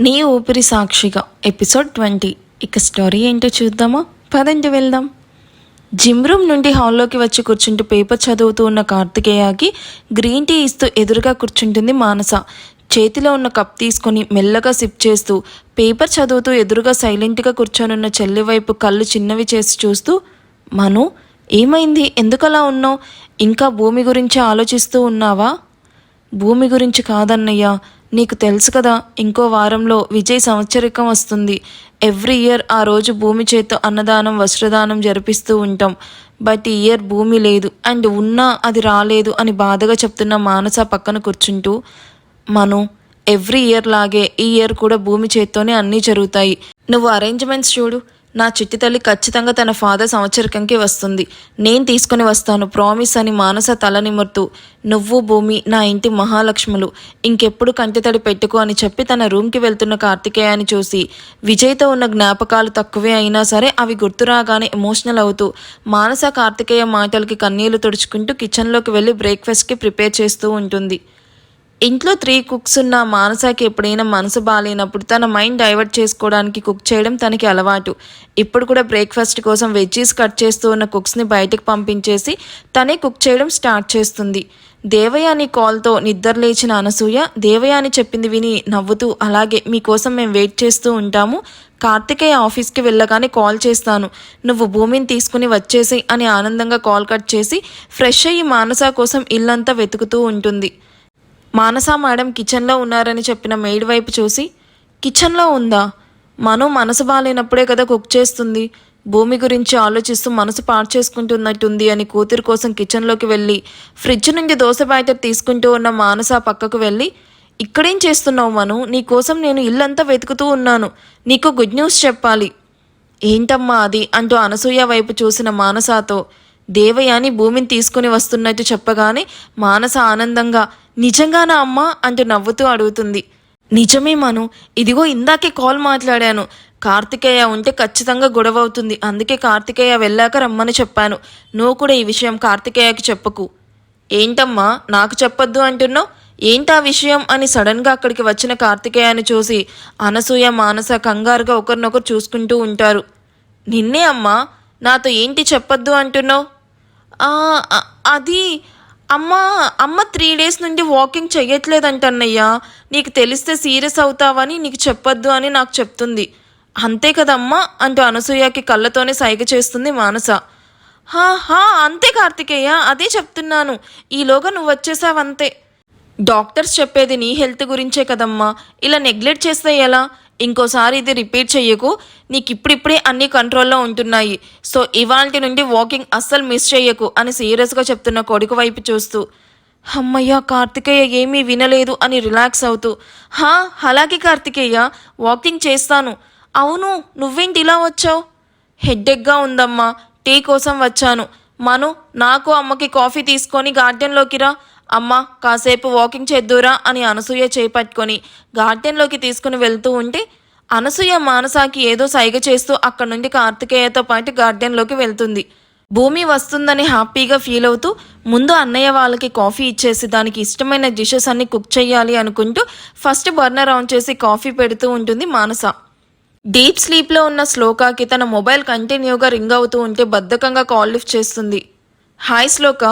నీ ఊపిరి సాక్షిగా ఎపిసోడ్ ట్వంటీ. ఇక స్టోరీ ఏంటో చూద్దామా? పదండి వెళ్దాం. జిమ్ రూమ్ నుండి హాల్లోకి వచ్చి కూర్చుంటూ పేపర్ చదువుతూ ఉన్న కార్తికేయకి గ్రీన్ టీ ఇస్తూ ఎదురుగా కూర్చుంటుంది మానస. చేతిలో ఉన్న కప్ తీసుకొని మెల్లగా సిప్ చేస్తూ పేపర్ చదువుతూ ఎదురుగా సైలెంట్గా కూర్చొనున్న చెల్లి వైపు కళ్ళు చిన్నవి చేసి చూస్తూ మను ఏమైంది? ఎందుకలా ఉన్నావు? ఇంకా భూమి గురించి ఆలోచిస్తూ ఉన్నావా? భూమి గురించి కాదన్నయ్య. నీకు తెలుసు కదా ఇంకో వారంలో విజయ్ సంవత్సరికం వస్తుంది. ఎవ్రీ ఇయర్ ఆ రోజు భూమి చేత అన్నదానం వస్త్రదానం జరిపిస్తూ ఉంటాం. బట్ ఈ ఇయర్ భూమి లేదు. అండ్ ఉన్నా అది రాలేదు అని బాధగా చెప్తున్న మానస పక్కన కూర్చుంటూ మను ఎవ్రీ ఇయర్ లాగే ఈ ఇయర్ కూడా భూమి చేత్తోనే అన్నీ జరుగుతాయి. నువ్వు అరేంజ్మెంట్స్ చూడు. నా చిట్టి తల్లి ఖచ్చితంగా తన ఫాదర్ సంవత్సరకంకి వస్తుంది. నేను తీసుకుని వస్తాను. ప్రామిస్ అని మానస తల నిమురుతూ నువ్వు భూమి నా ఇంటి మహాలక్ష్ములు. ఇంకెప్పుడు కంటితడి పెట్టుకో అని చెప్పి తన రూమ్కి వెళ్తున్న కార్తికేయాన్ని చూసి విజయ్తో ఉన్న జ్ఞాపకాలు తక్కువే అయినా సరే అవి గుర్తురాగానే ఎమోషనల్ అవుతూ మానస కార్తికేయ మాటలకి కన్నీళ్ళు తుడుచుకుంటూ కిచెన్లోకి వెళ్ళి బ్రేక్ఫాస్ట్కి ప్రిపేర్ చేస్తూ ఉంటుంది. ఇంట్లో త్రీ కుక్స్ ఉన్న మానసాకి ఎప్పుడైనా మనసు బాగాలేనప్పుడు తన మైండ్ డైవర్ట్ చేసుకోవడానికి కుక్ చేయడం తనకి అలవాటు. ఇప్పుడు కూడా బ్రేక్ఫాస్ట్ కోసం వెజ్జీస్ కట్ చేస్తూ ఉన్న కుక్స్ని బయటకు పంపించేసి తనే కుక్ చేయడం స్టార్ట్ చేస్తుంది. దేవయాని కాల్తో నిద్ర లేచిన అనసూయ దేవయాని చెప్పింది విని నవ్వుతూ అలాగే మీకోసం మేము వెయిట్ చేస్తూ ఉంటాము. కార్తికేయ ఆఫీస్కి వెళ్ళగానే కాల్ చేస్తాను. నువ్వు భూమిని తీసుకుని వచ్చేసి అని ఆనందంగా కాల్ కట్ చేసి ఫ్రెష్ అయ్యి మానస కోసం ఇల్లంతా వెతుకుతూ ఉంటుంది. మానస మేడం కిచెన్లో ఉన్నారని చెప్పిన మెయిడ్ వైపు చూసి కిచెన్లో ఉందా? మను మనసు బాగాలేనప్పుడే కదా కుక్ చేస్తుంది. భూమి గురించి ఆలోచిస్తూ మనసు పాడు చేసుకుంటున్నట్టుంది అని కూతురు కోసం కిచెన్లోకి వెళ్ళి ఫ్రిడ్జ్ నుండి దోశ బ్యాటర్ తీసుకుంటూ ఉన్న మానస పక్కకు వెళ్ళి ఇక్కడేం చేస్తున్నావు మను? నీ కోసం నేను ఇల్లంతా వెతుకుతూ ఉన్నాను. నీకు గుడ్ న్యూస్ చెప్పాలి. ఏంటమ్మా అది? అంటూ అనసూయ వైపు చూసిన మానసతో దేవయాని భూమిని తీసుకుని వస్తున్నట్టు చెప్పగానే మానస ఆనందంగా నిజంగానా అమ్మా? అంటూ నవ్వుతూ అడుగుతుంది. నిజమే మను. ఇదిగో ఇందాకే కాల్ మాట్లాడాను. కార్తికేయ ఉంటే ఖచ్చితంగా గొడవ అవుతుంది. అందుకే కార్తికేయ వెళ్ళాక రమ్మని చెప్పాను. నువ్వు కూడా ఈ విషయం కార్తికేయకి చెప్పకు. ఏంటమ్మా? నాకు చెప్పొద్దు అంటున్నావు? ఏంటా విషయం? అని సడన్గా అక్కడికి వచ్చిన కార్తికేయని చూసి అనసూయ మానస కంగారుగా ఒకరినొకరు చూసుకుంటూ ఉంటారు. నిన్నే అమ్మా? నాతో ఏంటి చెప్పొద్దు అంటున్నావు? అది అమ్మ అమ్మ త్రీ డేస్ నుండి వాకింగ్ చెయ్యట్లేదంటన్నయ్యా నీకు తెలిస్తే సీరియస్ అవుతావని నీకు చెప్పొద్దు అని నాకు చెప్తుంది. అంతే కదమ్మా అంటూ అనసూయకి కళ్ళతోనే సైగ చేస్తుంది మానస. హా హా అంతే కార్తికేయ అదే చెప్తున్నాను. ఈలోగా నువ్వు వచ్చేసావంతే. డాక్టర్స్ చెప్పేది నీ హెల్త్ గురించే కదమ్మా. ఇలా నెగ్లెక్ట్ చేస్తే ఎలా? ఇంకోసారి ఇది రిపీట్ చెయ్యకు. నీకు ఇప్పుడిప్పుడే అన్ని కంట్రోల్లో ఉంటున్నాయి. సో ఇవాళ నుండి వాకింగ్ అస్సలు మిస్ చెయ్యకు అని సీరియస్గా చెప్తున్న కొడుకు వైపు చూస్తూ. అమ్మయ్య కార్తికేయ ఏమీ వినలేదు అని రిలాక్స్ అవుతూ. హా అలాగే కార్తికేయ వాకింగ్ చేస్తాను. అవును నువ్వేంటి ఇలా వచ్చావు? హెడ్డెక్గా ఉందమ్మా. టీ కోసం వచ్చాను. మను నాకు అమ్మకి కాఫీ తీసుకొని గార్డెన్లోకి రా. అమ్మ కాసేపు వాకింగ్ చేద్దురా అని అనసూయ చేపట్టుకొని గార్డెన్లోకి తీసుకుని వెళ్తూ ఉంటే అనసూయ మానసాకి ఏదో సైగ చేస్తూ అక్కడి నుండి కార్తికేయతో పాటు గార్డెన్లోకి వెళ్తుంది. భూమి వస్తుందని హ్యాపీగా ఫీల్ అవుతూ ముందు అన్నయ్య వాళ్ళకి కాఫీ ఇచ్చేసి దానికి ఇష్టమైన డిషెస్ అన్ని కుక్ చేయాలి అనుకుంటూ ఫస్ట్ బర్నర్ ఆన్ చేసి కాఫీ పెడుతూ ఉంటుంది మానస. డీప్ స్లీప్లో ఉన్న శ్లోకాకి తన మొబైల్ కంటిన్యూగా రింగ్ అవుతూ ఉంటే బద్ధకంగా కాల్ లిఫ్ట్ చేస్తుంది. హాయ్ శ్లోక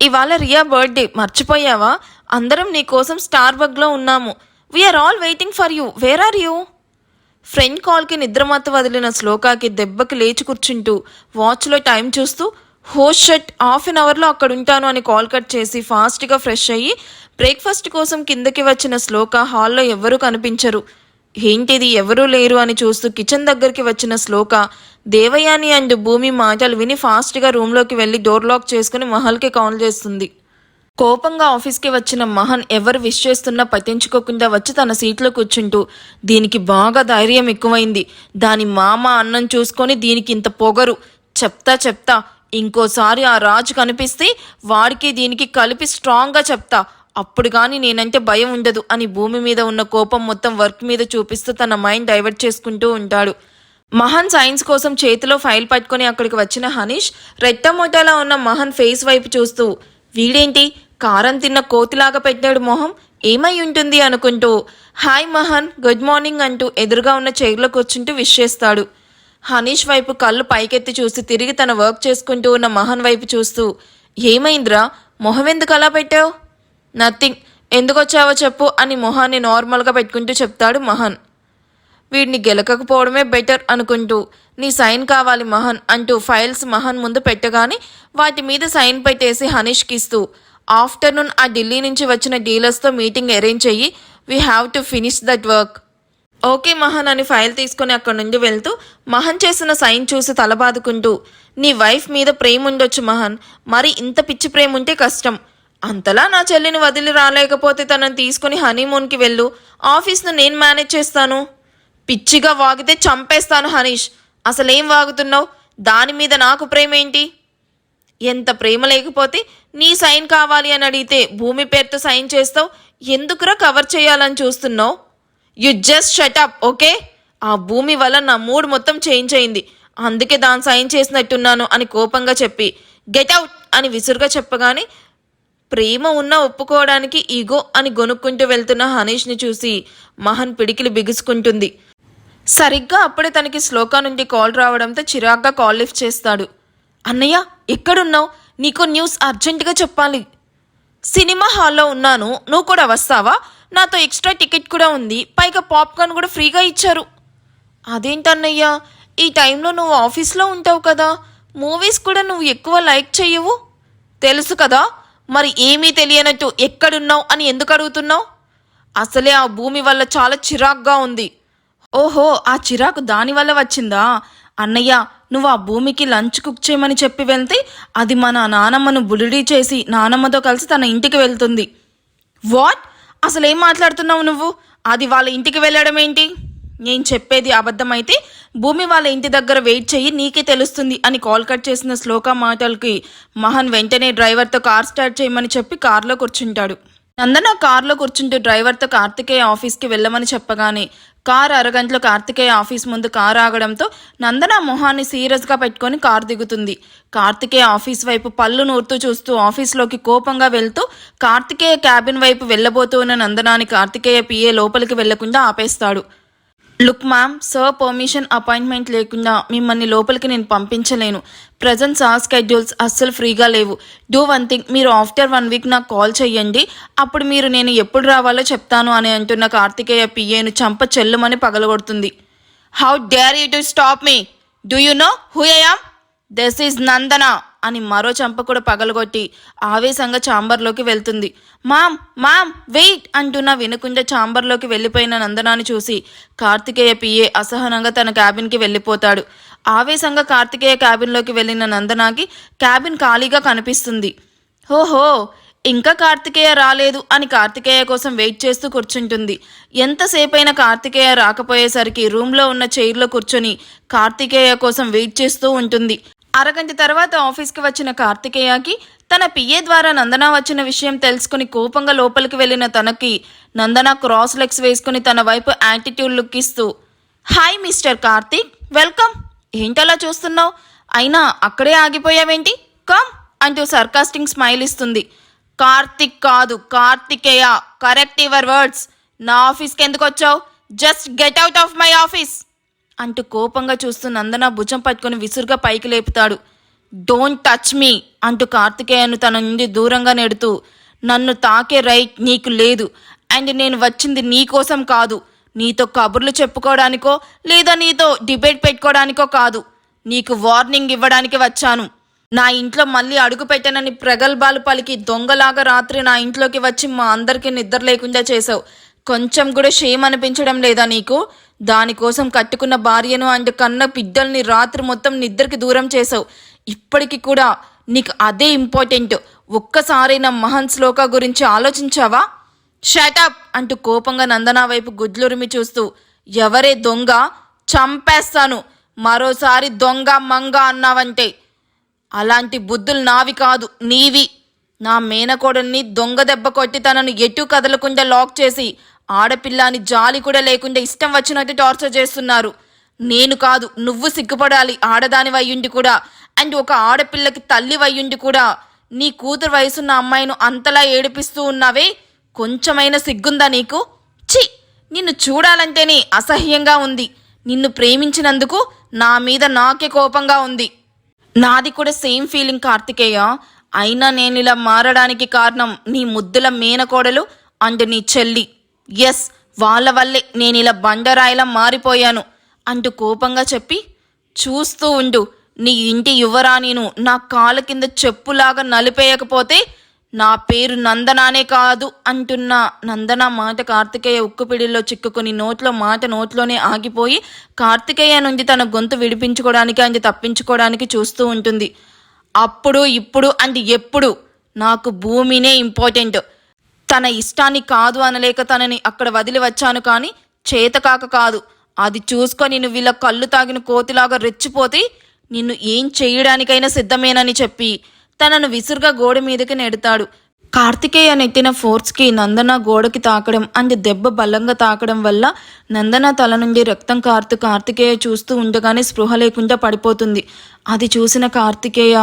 ఇవాళ రియా బర్త్డే మర్చిపోయావా? అందరం నీకోసం స్టార్ బగ్లో ఉన్నాము. We're all waiting for you where are you friend కాల్కి నిద్రమత్త వదిలిన శ్లోకాకి దెబ్బకి లేచి కూర్చుంటూ వాచ్లో టైం చూస్తూ హోస్ట్ షట్ హాఫ్ అన్ అవర్లో అక్కడ ఉంటాను అని కాల్ కట్ చేసి ఫాస్ట్గా ఫ్రెష్ అయ్యి బ్రేక్ఫాస్ట్ కోసం కిందకి వచ్చిన శ్లోక హాల్లో ఎవ్వరూ కనిపించరు. ఏంటిది? ఎవరూ లేరు అని చూస్తూ కిచెన్ దగ్గరికి వచ్చిన శ్లోక దేవయాని అండ్ భూమి మాటలు విని ఫాస్ట్గా రూమ్లోకి వెళ్ళి డోర్ లాక్ చేసుకుని మహల్కి కాల్ చేస్తుంది. కోపంగా ఆఫీస్కి వచ్చిన మహన్ ఎవరు విష్ చేస్తున్నా పట్టించుకోకుండా వచ్చి తన సీట్లో కూర్చుంటూ దీనికి బాగా ధైర్యం ఎక్కువైంది. దాని మామ అన్నం చూసుకొని దీనికి ఇంత పొగరు. చెప్తా చెప్తా. ఇంకోసారి ఆ రాజు కనిపిస్తే వాడికి దీనికి కలిపి స్ట్రాంగ్గా చెప్తా. అప్పుడు కానీ నేనంటే భయం ఉండదు అని భూమి మీద ఉన్న కోపం మొత్తం వర్క్ మీద చూపిస్తూ తన మైండ్ డైవర్ట్ చేసుకుంటూ ఉంటాడు. మహన్ సైన్స్ కోసం చేతిలో ఫైల్ పట్టుకొని అక్కడికి వచ్చిన హనీష్ రెట్టమొట్టలా ఉన్న మహన్ ఫేస్ వైపు చూస్తూ వీడేంటి? కారం తిన్న కోతిలాగా పెట్టాడు మొహం. ఏమై ఉంటుంది అనుకుంటూ హాయ్ మహన్ గుడ్ మార్నింగ్ అంటూ ఎదురుగా ఉన్న చైర్లో కూర్చుంటూ విష్ చేస్తాడు. హనీష్ వైపు కళ్ళు పైకెత్తి చూసి తిరిగి తన వర్క్ చేసుకుంటూ ఉన్న మహన్ వైపు చూస్తూ ఏమైందిరా? మొహం ఎందుకు అలా పెట్టావు? నథింగ్. ఎందుకు వచ్చావో చెప్పు అని మొహాన్ని నార్మల్గా పెట్టుకుంటూ చెప్తాడు మహన్. వీడిని గెలకకపోవడమే బెటర్ అనుకుంటూ నీ సైన్ కావాలి మహన్ అంటూ ఫైల్స్ మహన్ ముందు పెట్టగానే వాటి మీద సైన్ పెట్టేసి హనీష్కి ఇస్తూ ఆఫ్టర్నూన్ ఆ ఢిల్లీ నుంచి వచ్చిన డీలర్స్తో మీటింగ్ అరేంజ్ అయ్యి we have to finish that work. Okay Mahan అని ఫైల్ తీసుకొని అక్కడి నుండి వెళ్తూ మహన్ చేసిన సైన్ చూసి తలబాదుకుంటూ నీ వైఫ్ మీద ప్రేమ ఉండొచ్చు మహన్ మరి ఇంత పిచ్చి ప్రేమ ఉంటే కష్టం. అంతలా నా చెల్లిని వదిలి రాలేకపోతే తనని తీసుకుని హనీమూన్కి వెళ్ళు. ఆఫీస్ను నేను మేనేజ్ చేస్తాను. పిచ్చిగా వాగితే చంపేస్తాను హనీష్. అసలేం వాగుతున్నావు? దాని మీద నాకు ప్రేమ ఏంటి ఎంత ప్రేమ లేకపోతే నీ సైన్ కావాలి అని అడిగితే భూమి పేరుతో సైన్ చేస్తావు? ఎందుకురా కవర్ చేయాలని చూస్తున్నావు? యు జస్ట్ షటప్ ఓకే ఆ భూమి వల్ల నా మూడ్ మొత్తం చేంజ్ అయింది. అందుకే దాని సైన్ చేసినట్టున్నాను అని కోపంగా చెప్పి గెట్ అవుట్ అని విసురుగా చెప్పగానే ప్రేమ ఉన్నా ఒప్పుకోవడానికి ఈగో అని గొనుక్కుంటూ వెళ్తున్న హనీష్ని చూసి మహన్ పిడికిలు బిగుసుకుంటుంది. సరిగ్గా అప్పుడే తనకి శ్లోక నుండి కాల్ రావడంతో చిరాగ్గా కాల్ లిఫ్ట్ చేస్తాడు. అన్నయ్య ఎక్కడున్నావు? నీకు న్యూస్ అర్జెంటుగా చెప్పాలి. సినిమా హాల్లో ఉన్నాను. నువ్వు కూడా వస్తావా? నాతో ఎక్స్ట్రా టికెట్ కూడా ఉంది. పైగా పాప్కార్న్ కూడా ఫ్రీగా ఇచ్చారు. అదేంటన్నయ్యా? ఈ టైంలో నువ్వు ఆఫీస్లో ఉంటావు కదా. మూవీస్ కూడా నువ్వు ఎక్కువ లైక్ చెయ్యవు. తెలుసు కదా. మరి ఏమీ తెలియనట్టు ఎక్కడున్నావు అని ఎందుకు అడుగుతున్నావు? అసలే ఆ భూమి వల్ల చాలా చిరాగ్గా ఉంది. ఓహో ఆ చిరాకు దానివల్ల వచ్చిందా? అన్నయ్య నువ్వు ఆ భూమికి లంచ్ కుక్ చేయమని చెప్పి వెళ్తే అది మన నానమ్మను బుడిడి చేసి నానమ్మతో కలిసి తన ఇంటికి వెళ్తుంది. వాట్? అసలు ఏం మాట్లాడుతున్నావు నువ్వు? అది వాళ్ళ ఇంటికి వెళ్ళడం ఏంటి? నేను చెప్పేది అబద్ధమైతే భూమి వాళ్ళ ఇంటి దగ్గర వెయిట్ చెయ్యి నీకే తెలుస్తుంది అని కాల్ కట్ చేసిన శ్లోక మాటలకి మహన్ వెంటనే డ్రైవర్తో కార్ స్టార్ట్ చేయమని చెప్పి కారులో కూర్చుంటాడు. నందన కార్లో కూర్చుంటూ డ్రైవర్తో కార్తికేయ ఆఫీస్కి వెళ్ళమని చెప్పగానే కార్ అరగంటలో కార్తికేయ ఆఫీస్ ముందు కార్ ఆగడంతో నందన మొహాన్ని సీరియస్గా పెట్టుకొని కార్ దిగుతుంది. కార్తికేయ ఆఫీస్ వైపు పళ్ళు నూరుతూ చూస్తూ ఆఫీస్లోకి కోపంగా వెళ్తూ కార్తికేయ క్యాబిన్ వైపు వెళ్ళబోతూ ఉన్న నందనాని కార్తికేయ పిఏ లోపలికి వెళ్ళకుండా ఆపేస్తాడు. Look ma'am sir permission appointment లేకుండా మిమ్మల్ని లోపలికి నేను పంపించలేను. ప్రజెంట్ ఆ స్కెడ్యూల్స్ అస్సలు ఫ్రీగా లేవు. డూ వన్ థింగ్ మీరు ఆఫ్టర్ వన్ వీక్ నాకు కాల్ చేయండి అప్పుడు మీరు నేను ఎప్పుడు రావాలో చెప్తాను అని అంటున్న కార్తికేయ పిఏను చంప చెల్లుమని పగలగొడుతుంది. How dare you to stop me do you know who I'm this is Nandana అని మరో చంప కూడా పగలగొట్టి ఆవేశంగా చాంబర్లోకి వెళ్తుంది. Ma'am ma'am wait! అంటున్న వినకుండా చాంబర్లోకి వెళ్ళిపోయిన నందనాన్ని చూసి కార్తికేయ పిఏ అసహనంగా తన క్యాబిన్కి వెళ్ళిపోతాడు. ఆవేశంగా కార్తికేయ క్యాబిన్లోకి వెళ్ళిన నందనాకి క్యాబిన్ ఖాళీగా కనిపిస్తుంది. ఓహో ఇంకా కార్తికేయ రాలేదు అని కార్తికేయ కోసం వెయిట్ చేస్తూ కూర్చుంటుంది. ఎంతసేపైనా కార్తికేయ రాకపోయేసరికి రూమ్లో ఉన్న చైర్లో కూర్చొని కార్తికేయ కోసం వెయిట్ చేస్తూ ఉంటుంది. అరగంట తర్వాత ఆఫీస్కి వచ్చిన కార్తికేయకి తన పిఏ ద్వారా నందన వచ్చిన విషయం తెలుసుకుని కోపంగా లోపలికి వెళ్ళిన తనకి నందన క్రాస్ లెగ్స్ వేసుకుని తన వైపు యాటిట్యూడ్ లుక్ ఇస్తూ హాయ్ మిస్టర్ కార్తీక్ వెల్కమ్. ఏంటలా చూస్తున్నావు? అయినా అక్కడే ఆగిపోయావేంటి? కమ్ అంటూ సర్కాస్టింగ్ స్మైల్ ఇస్తుంది. కార్తిక్ కాదు కార్తికేయ. Correct your words. నా ఆఫీస్కి ఎందుకు వచ్చావు? Just get out of my office. అంటూ కోపంగా చూస్తూ నందన భుజం పట్టుకొని విసురుగా పైకి లేపుతాడు. డోంట్ టచ్ మీ అంటూ కార్తికేయను తన నుండి దూరంగా నెడుతూ నన్ను తాకే రైట్ నీకు లేదు. అండ్ నేను వచ్చింది నీ కోసం కాదు. నీతో కబుర్లు చెప్పుకోవడానికో లేదా నీతో డిబేట్ పెట్టుకోవడానికో కాదు. నీకు వార్నింగ్ ఇవ్వడానికి వచ్చాను. నా ఇంట్లో మళ్ళీ అడుగు పెట్టనని ప్రగల్భాలు పలికి దొంగలాగా రాత్రి నా ఇంట్లోకి వచ్చి మా అందరికీ నిద్ర లేకుండా చేసావు కొంచెం కూడా షేమ్ అనిపించడం లేదా నీకు? దానికోసం కట్టుకున్న భార్యను అండ్ కన్న పిద్దల్ని రాత్రి మొత్తం నిద్రకి దూరం చేసావు ఇప్పటికి కూడా నీకు అదే ఇంపార్టెంట్. ఒక్కసారైనా మహన్ శ్లోక గురించి ఆలోచించావా? షటప్ అంటూ కోపంగా నందన వైపు గుడ్లురిమి చూస్తూ ఎవరే దొంగ? చంపేస్తాను. మరోసారి దొంగ మంగ అన్నావంటే. అలాంటి బుద్ధులు నావి కాదు నీవి. నా మేనకోడల్ని దొంగ దెబ్బ కొట్టి తనను ఎటు కదలకుండా లాక్ చేసి ఆడపిల్లని జాలి కూడా లేకుండా ఇష్టం వచ్చినట్టు టార్చర్ చేస్తున్నారు. నేను కాదు నువ్వు సిగ్గుపడాలి. ఆడదాని వయ్యుండి కూడా అండ్ ఒక ఆడపిల్లకి తల్లి వయ్యుండి కూడా నీ కూతురు వయసున్న అమ్మాయిను అంతలా ఏడిపిస్తూ ఉన్నావే? కొంచెమైనా సిగ్గుందా నీకు? ఛీ! నిన్ను చూడాలంటేనే అసహ్యంగా ఉంది. నిన్ను ప్రేమించినందుకు నా మీద నాకే కోపంగా ఉంది. నాది కూడా సేమ్ ఫీలింగ్ కార్తికేయ. అయినా నేను ఇలా మారడానికి కారణం నీ ముద్దుల మేనకోడలు అండ్ నీ చెల్లి. ఎస్ వాళ్ళ వల్లే నేను ఇలా బండరాయిలా మారిపోయాను అంటూ కోపంగా చెప్పి చూస్తూ ఉండు నీ ఇంటి యువరాణిను నా కాళ్ళ కింద చెప్పులాగా నలిపేయకపోతే నా పేరు నందనానే కాదు అంటున్న నందన మాట కార్తికేయ ఉక్కుపిడిలో చిక్కుకుని నోట్లో మాట నోట్లోనే ఆగిపోయి కార్తికేయ నుండి తన గొంతు విడిపించుకోవడానికి అంది తప్పించుకోవడానికి చూస్తూ ఉంటుంది. అప్పుడు ఇప్పుడు అండ్ ఎప్పుడు? నాకు భూమినే ఇంపార్టెంట్. తన ఇష్టాన్ని కాదు అనలేక తనని అక్కడ వదిలి వచ్చాను కానీ చేతకాక కాదు. అది చూసుకొని నువ్వు ఇలా కళ్ళు తాగిన కోతిలాగా రెచ్చిపోతే నిన్ను ఏం చేయడానికైనా సిద్ధమేనని చెప్పి తనను విసురుగా గోడ మీదకి నెడతాడు. కార్తికేయ నెట్టిన ఫోర్స్కి నందన గోడకి తాకడం అండ్ దెబ్బ బలంగా తాకడం వల్ల నందన తల నుండి రక్తం కారుతూ కార్తికేయ చూస్తూ ఉండగానే స్పృహ లేకుండా పడిపోతుంది. అది చూసిన కార్తికేయ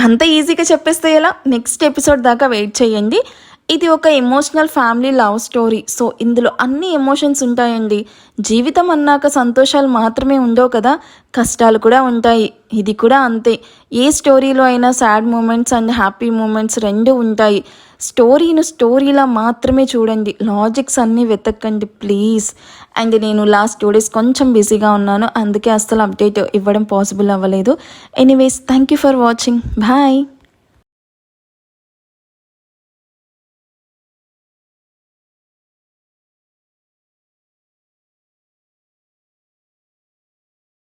అంత ఈజీగా చెప్పేస్తే ఎలా? నెక్స్ట్ ఎపిసోడ్ దాకా వెయిట్ చేయండి. ఇది ఒక emotional family love story so ఇందులో అన్ని ఎమోషన్స్ ఉంటాయండి. జీవితం అన్నాక సంతోషాలు మాత్రమే ఉండవు కదా? కష్టాలు కూడా ఉంటాయి. ఇది కూడా అంతే. ఏ స్టోరీలో అయినా sad moments and happy moments రెండు ఉంటాయి. స్టోరీను స్టోరీలా మాత్రమే చూడండి. లాజిక్స్ అన్నీ వెతక్కండి ప్లీజ్. అండ్ నేను లాస్ట్ టూ డేస్ కొంచెం బిజీగా ఉన్నాను. అందుకే అస్సలు అప్డేట్ ఇవ్వడం పాసిబుల్ అవ్వలేదు. Anyways thank you for watching. Bye.